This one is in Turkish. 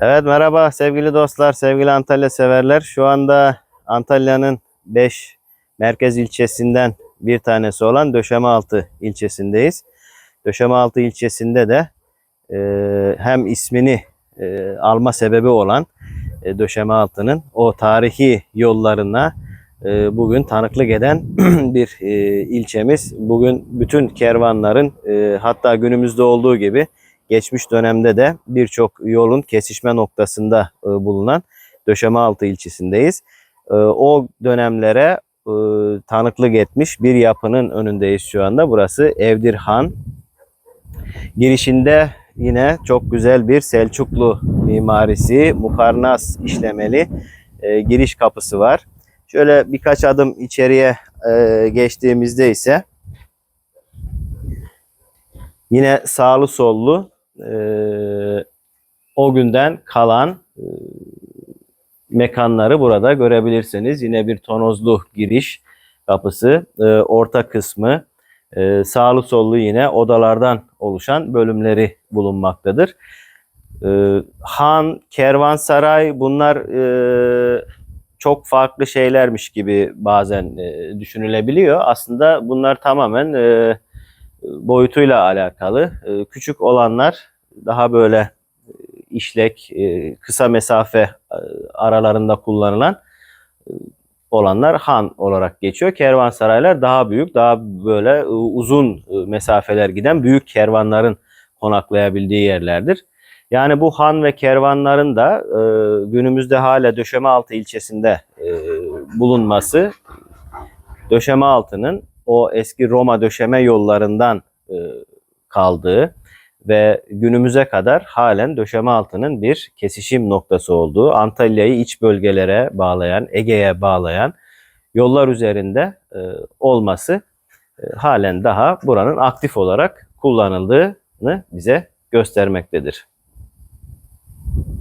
Evet merhaba sevgili dostlar, sevgili Antalya severler. Şu anda Antalya'nın 5 merkez ilçesinden bir tanesi olan Döşemealtı ilçesindeyiz. Döşemealtı ilçesinde de e, hem ismini e, alma sebebi olan e, Döşemealtı'nın o tarihi yollarına e, bugün tanıklık eden bir e, ilçemiz. Bugün bütün kervanların e, hatta günümüzde olduğu gibi geçmiş dönemde de birçok yolun kesişme noktasında e, bulunan Döşemealtı ilçesindeyiz. E, o dönemlere e, tanıklık etmiş bir yapının önündeyiz şu anda. Burası Evdir Han. Girişinde yine çok güzel bir Selçuklu mimarisi, mukarnas işlemeli e, giriş kapısı var. Şöyle birkaç adım içeriye geçtiğimizde ise yine sağlı sollu e, o günden kalan e, mekanları burada görebilirsiniz. Yine bir tonozlu giriş kapısı, e, orta kısmı, e, sağlı sollu yine odalardan oluşan bölümleri bulunmaktadır. E, han, kervansaray bunlar e, çok farklı şeylermiş gibi bazen e, düşünülebiliyor. Aslında bunlar tamamen e, boyutuyla alakalı. E, küçük olanlar daha böyle e, işlek, e, kısa mesafe e, aralarında kullanılan olanlar han olarak geçiyor. Kervansaraylar daha büyük, daha böyle uzun mesafeler giden büyük kervanların konaklayabildiği yerlerdir. Yani bu han ve kervanların da günümüzde hala Döşemealtı ilçesinde e, bulunması Döşemealtı'nın o eski Roma döşeme yollarından kaldığı ve günümüze kadar halen Döşemealtı'nın bir kesişim noktası olduğu, Antalya'yı iç bölgelere bağlayan, Ege'ye bağlayan yollar üzerinde e, olması e, halen daha buranın aktif olarak kullanıldığını bize göstermektedir.